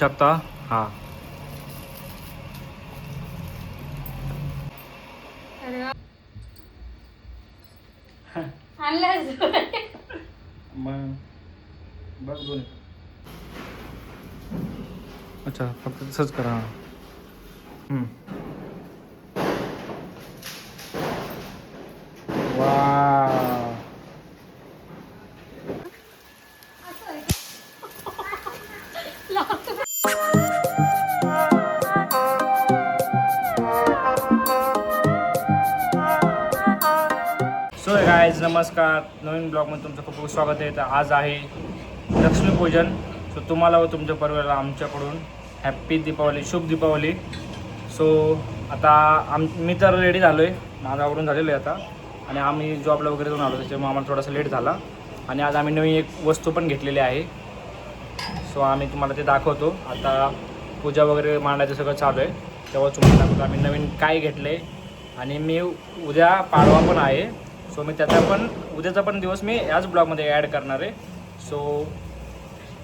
शकता हां. बघ दोन अच्छा फक्त तसंच करा. हां हम्म. वा. गाईज नमस्कार. नवीन ब्लॉगमध्ये तुमचं खूप खूप स्वागत आहे. तर आज आहे लक्ष्मीपूजन सो तुम्हाला व तुमच्या परिवाराला आमच्याकडून हॅप्पी दीपावली शुभ दीपावली. सो आता आम मी तर रेडी झालो आहे माझा आवडून झालेलो आहे आता. आणि आम्ही जॉबला वगैरे जाऊन आलो त्याच्यामुळे आम्हाला थोडासा लेट झाला. आणि आज आम्ही नवीन एक वस्तू पण घेतलेली आहे. सो आम्ही तुम्हाला ते दाखवतो. आता पूजा वगैरे मांडायचं सगळं चालू आहे. तेव्हा तुम्हाला दाखवतो. आम्ही नवीन काय घेतलं आहे आणि मी उद्या पाडवा पण आहे. सो मी त्याचा पण उद्याचा पण दिवस मी याच ब्लॉगमध्ये ॲड करणार आहे. सो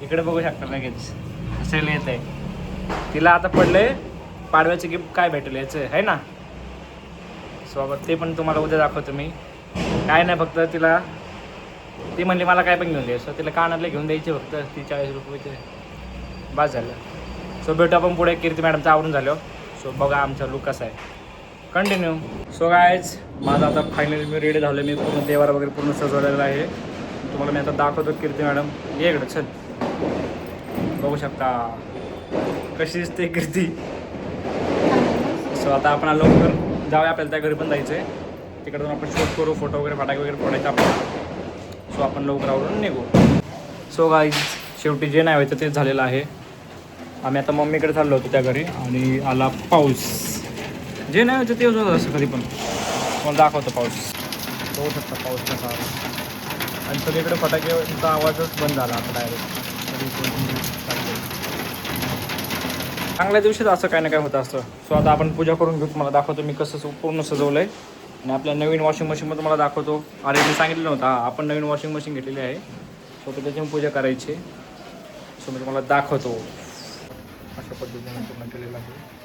इकडे बघू शकता लगेच. हसायला येत आहे. तिला आता पडलं पाडव्याचं गिफ्ट काय भेटेल याचं आहे ना? सो बाबा ते पण तुम्हाला उद्या दाखवतो मी. काय नाही फक्त तिला ती म्हणली मला काय पण घेऊन दे. सो तिला कानातले घेऊन द्यायचे फक्त ती चाळीस रुपयाचे बास झालं. सो भेटू आपण पुढे कीर्ती मॅडमचं आवरून झालो. सो बघा आमचा लुक कसा आहे. कंटिन्यू सो गायज माझं आता फायनली मी रेडी झालो मी पूर्ण देवारा वगैरे पूर्ण सजवलेला आहे. तुम्हाला मी आता दाखवतो कीर्ती मॅडम. ये इकडं चल. बघू शकता. कशी दिसते कीर्ती? सो आता आपण आलो लवकर जाऊया. आपल्याला त्या घरी पण जायचं आहे तिकडं जाऊन आपण शूट करू फोटो वगैरे फटाके वगैरे फोडायचे आपल्याला. सो आपण लवकर आवडून निघू. सो गायज शेवटी जे नाही व्हायचं तेच झालेलं आहे. आम्ही आता मम्मीकडे चाललो होतो त्या घरी आणि आला पाऊस. जे नाही व्हायचं तेच होतं असं कधी पण मला दाखवतो पाऊस बघू शकता पाऊस कसा आला आणि सगळीकडे फटाकेचा आवाजच बंद झाला आता डायरेक्ट चांगल्या दिवशीच असं काही ना काय होतं असतं सो आता आपण पूजा करून घेऊ तुम्हाला दाखवतो मी कसं पूर्ण सजवलं आहे आणि आपल्या नवीन वॉशिंग मशीनमध्ये तुम्हाला दाखवतो अरे मी सांगितलं नव्हतं आपण नवीन वॉशिंग मशीन घेतलेली आहे सो तर त्याची पूजा करायची सो मी तुम्हाला दाखवतो अशा पद्धतीने पूर्ण केलेलं आहे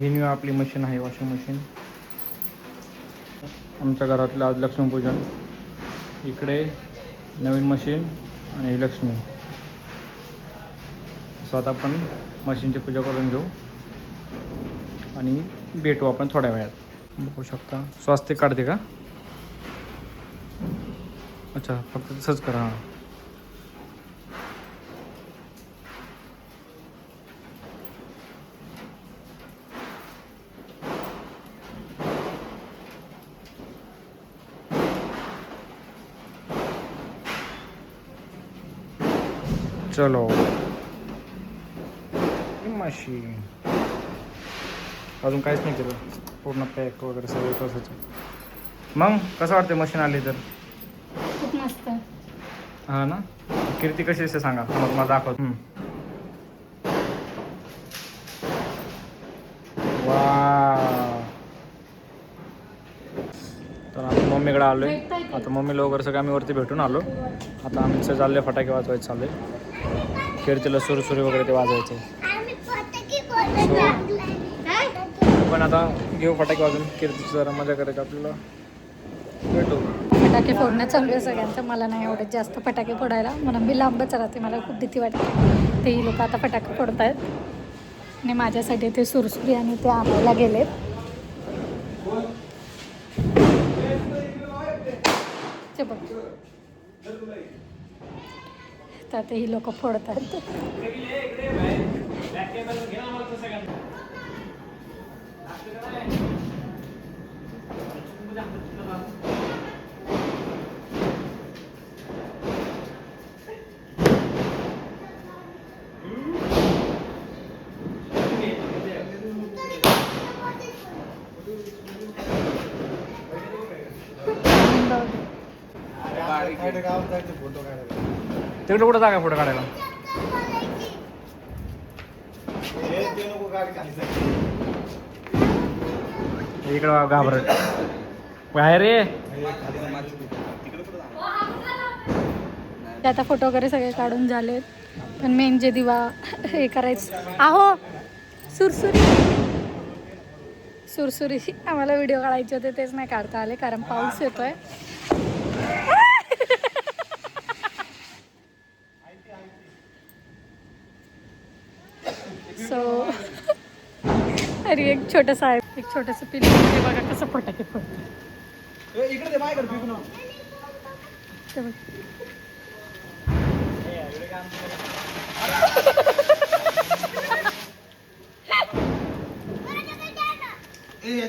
ही न्यू आपली मशीन आहे वॉशिंग मशीन आमच्या घरातलं आज लक्ष्मीपूजन. इकडे नवीन मशीन आणि लक्ष्मी. स्वतः आपण मशीनची पूजा करून घेऊ. आणि भेटू आपण थोड्या वेळात. बघू शकता. स्वास्थ्य काढते का? अच्छा फक्त तसंच करा. चलो। मशीन अजून काहीच नाही केलं. पूर्ण पॅक वगैरे सगळं तसंच मग कसं वाटतं मशीन आली तर? खूप मस्त. हा ना? कीर्ती कशी असते सांगा. मग मला दाखवत. तर आता मम्मीकडे आलोय. भेटताय की? आता मम्मीला वगैरे सगळं आम्ही वरती भेटून आलो. आता आम्ही चालले फटाके वाजवायचे चालले कीर्तीला सुरसुरी वगैरे ते वाजवायचे. पण आता घेऊ फटाके वाजून कीर्तीची जरा मजा करायची आपल्याला? भेटू. फटाके फोडणं चालू आहे सगळ्यांचं. मला नाही आवडत जास्त फटाके फोडायला. म्हणून मी लांबच राहते. मला खूप भीती वाटते. तेही लोक आता फटाके फोडत आहेत आणि माझ्यासाठी ते सुरसुरी आणि ते आणायला गेलेत. ते बघ. आता ही लोक फोडतात. तिकडे कुठं जागा फोटो काढायला? इकडं घाबरत बाहेर रे ते आता फोटो वगैरे सगळे काढून झालेत. पण मेन जे दिवा हे करायचं. आहो सुरसुरी. सुरसुरी. आम्हाला व्हिडिओ काढायचे होते तेच नाही काढता आले कारण पाऊस येतोय सो अरे एक छोटंसं आहे. एक छोटंसं पिल्लू. ते बघा कसं फटाके ते बघ. ए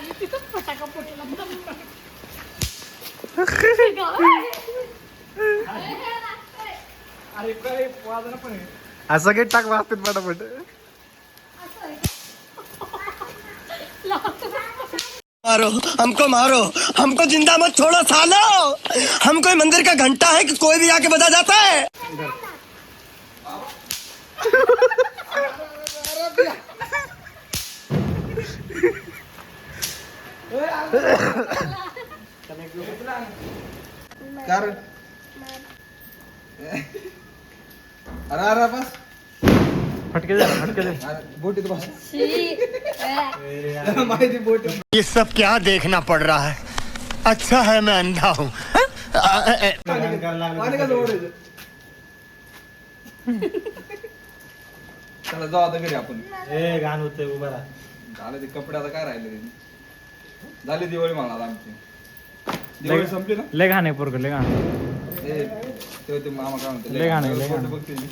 असं काही टाक वाजतात पटापट मारो हमको मारो हमको ज़िंदा मत छोड़ो सालो। हम कोई मंदिर का घंटा है कि कोई भी आके बजा जाता है। कार। अरे अरे बस. फटके दे फटके दे. अरे बोटीत बस. माहिती बोट. ये सब क्या देखना पड़ रहा है? अच्छा है मैं अंधा हूँ। पाणी कसं ओढायचं चला जाऊ आता घरी आपण. ए घाण होतंय उभा राहा. झालं ते कपडे आता काय राहिले झाली दिवाळी मला आमची. दिवाळी संपली ना? लय घाण आहे पोरग लय घाण. ते मामा काय म्हणते लय घाण आहे, लय घाण. बघते मी.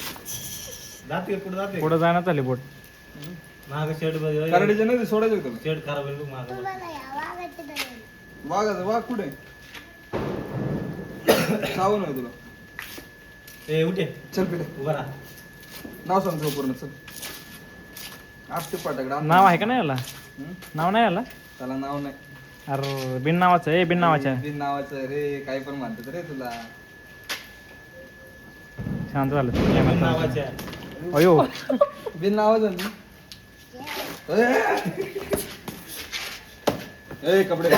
जाते पुढे जाते? पुढं जायला चालली बोट. माग शर्टमध्ये करडीच्या नदी सोडायचं होतं. शर्ट खराब होईल वाघाचं वाघ कुठे? सावून आहे तुला. ए उठे. चल पिढे. उभा राहा. नाव सांग तुझं पूर्ण चल. आपटे पाटाकडे नाव आहे का नाही याला? नाव नाही याला? त्याला नाव नाही. अरे बिन नावाचं आहे बिन नावाचं आहे. बिन नावाचं रे काही पण म्हणतात रे तुला. शांत झालं. अयो. बिन नावाचं ना? ए! कपडे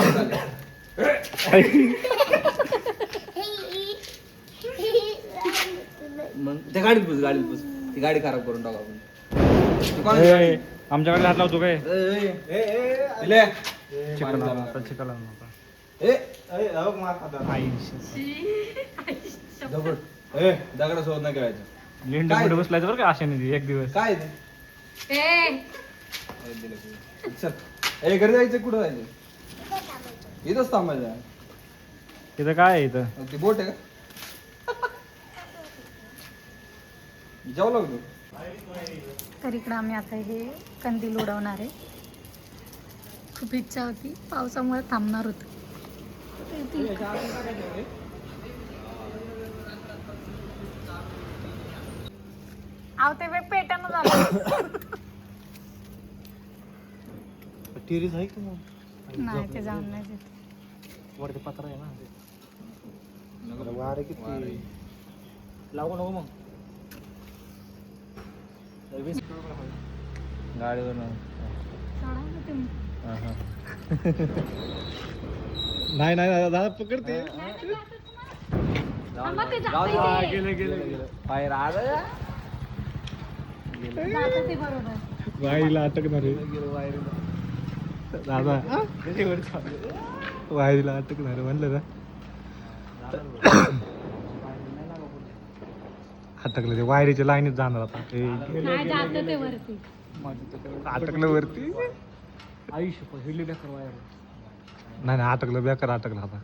मग त्या गाडीत बस गाडीत बस. ती गाडी खराब करून टाकू आपण. आमच्याकडे हात लावतो काय? ए, ए, ए, ए, अहो, दगडासोबत नाही खेळायचं लिंड काय? पुढे बसलायचं बरं का आशेने एक दिवस. काय ते? ए, दिलं की. चल. ए घरी जायचं कुठं जायचं? इथंच थांबायचं. तिथं काय आहे इथं? ती बोट आहे का? जेवलो का तू? तर इकडं आम्ही आता हे कंदील उडवणार आहे. खूप इच्छा होती. पावसामुळे थांबणार होतं ते ती- आव ते पेटानं झालं. टेरीस आहे का मग नाही ते जाऊन नाही देत. वरती पत्र आहे ना. वारे किती. लागू नको मग. गाडीवर सोडा ना तुम्ही. नाही नाही दादा पकडते. थांबा ते जातंय ते. गेले गेले वाईला अटकणार आहे दादा. वाईला अटकणार म्हणलं ना. अटकलं ते वायरीच्या लाईनीत जाणार आता. ए, नाही जातं ते वरती. अटकलं वरती? आयुष्य बेकार वायर. नाही नाही अटकलं बेकार अटकलं आता.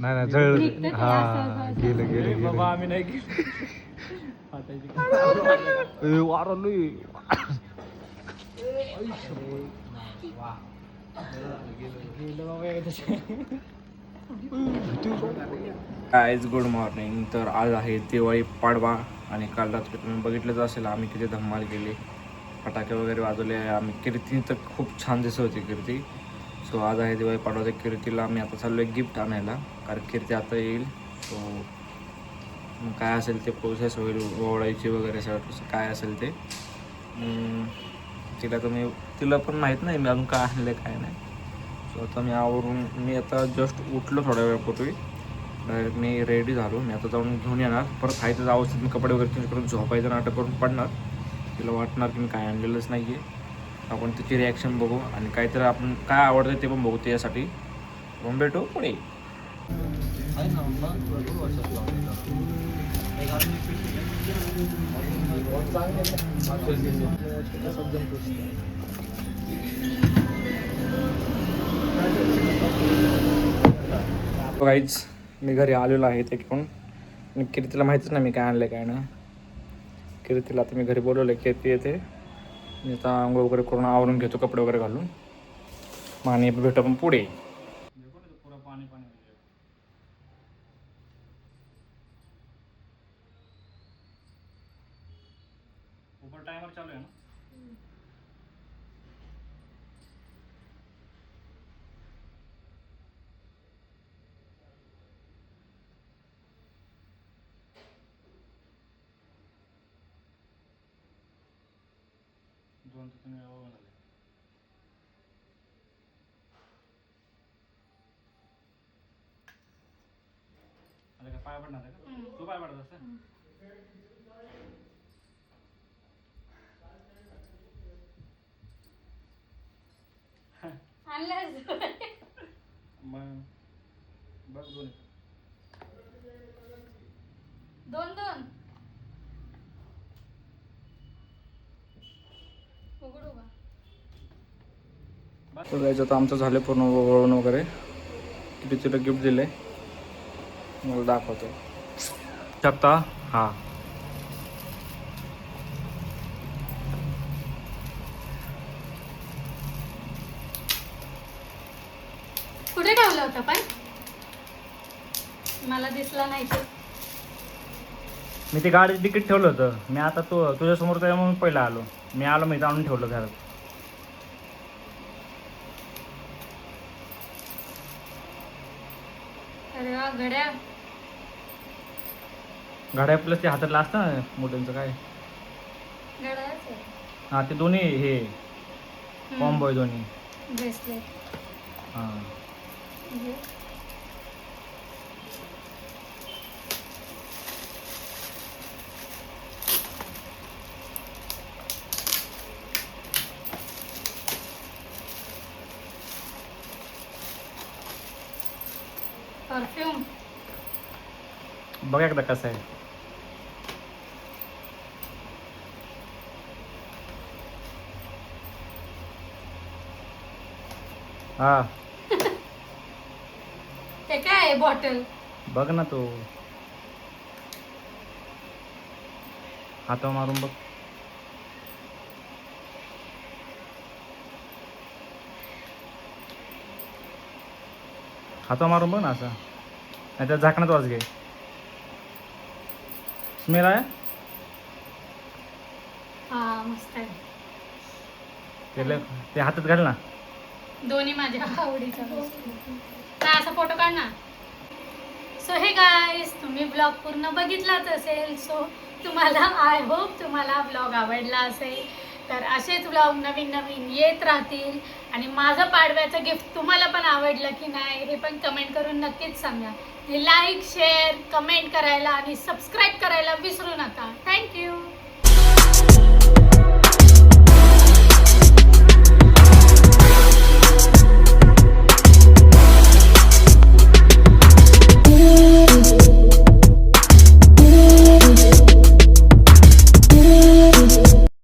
नाही नाही जळ हा गेलं गेलं बाबा आम्ही नाही गेले. फाटायची गुड मॉर्निंग तर आज आहे दिवाळी पाडवा आणि काल रात्री तुम्ही बघितलंच असेल आम्ही किती धम्माल केली. फटाके वगैरे वाजवले आम्ही. कीर्ती तर खूप छान दिसत होती कीर्ती. सो आज आहे दिवाळी पाडवा तर कीर्तीला आम्ही आता चाललो आहे गिफ्ट आणायला. कारण कीर्ती आता येईल. सो काय असेल ते प्रोसेस होईल ओवळायची वगैरे सगळं कसं काय असेल ते. तिला तर मी तिला पण माहीत नाही मी अजून काय आणलं काय नाही. सो आता मी आवरून मी आता जस्ट उठलो थोड्या वेळापूर्वी. डायरेक्ट मी रेडी झालो. मी आता जाऊन घेऊन येणार. परत खायचं अवस्थेत मी कपडे वगैरे चेंज करून झोपायचं नाटक करून पडणार. तिला वाटणार की मी काय आणलेलंच नाही आहे आपण तिची रिॲक्शन बघू आणि काहीतरी आपण काय आवडतं ते पण बघू त्यासाठी मग भेटू पुढे. हो, काहीच मी घरी आलेलो आहे ते घेऊन. आणि कीर्तीला माहितीच नाही मी काय आणलं काय ना कीर्तीला आता मी घरी बोलवलं कीर्ती येते. मी आता आंघोळ वगैरे करून आवरून घेतो कपडे वगैरे घालून. मग आणि भेटू आपण पुढे पाणी पाणी ऊपर टाइमर चालू आहे ना दोन ते तीन वेळा बघून आले आले का पाय पडणार आहे का तू पाय पडत असतं मग बघ दोन दोन दोन उघडू का तर जायचं आता आमचं झालं पूर्ण वळून वगैरे. किती तिला गिफ्ट दिले. मला दाखवतो. शकता हा. कुठे ठेवलं होतं पण. मला दिसला नाही ते. मी ते गाडीचं तिकीट ठेवलं होतं. मी आता तो तुझ्यासमोर काय म्हणून पहिला आलो. मी आलो मी जाणून ठेवलं घरात अरे वा घड्या. गाड्या प्लस ते हातातलं असतं ना मोठ्यांचं काय? आहे. हां ते दोन्ही हे. कॉम्बो आहे दोन्ही. ब्रेसलेट हां. परफ्यूम बघा एकदा कसं आहे. हा. ते काय आहे बॉटल बघ ना तू. हात मारून बघ. हात मारून बघ ना असं. नाही तर झाकणात वाज घे स्मेल आहे हा ते ते हातात घाल ना. दोन्ही माझ्या आवडीचा असा फोटो काढ ना. सो हे गाईस तुम्ही ब्लॉग पूर्ण बघितलाच असेल. सो तुम्हाला आय होप तुम्हाला ब्लॉग आवडला असेल. तर असेच ब्लॉग नवीन नवीन येत राहतील. आणि माझं पाडव्याचं गिफ्ट तुम्हाला पण आवडलं की नाही हे पण कमेंट करून नक्कीच सांगा. लाईक शेअर कमेंट करायला आणि सबस्क्राईब करायला विसरू नका. थँक्यू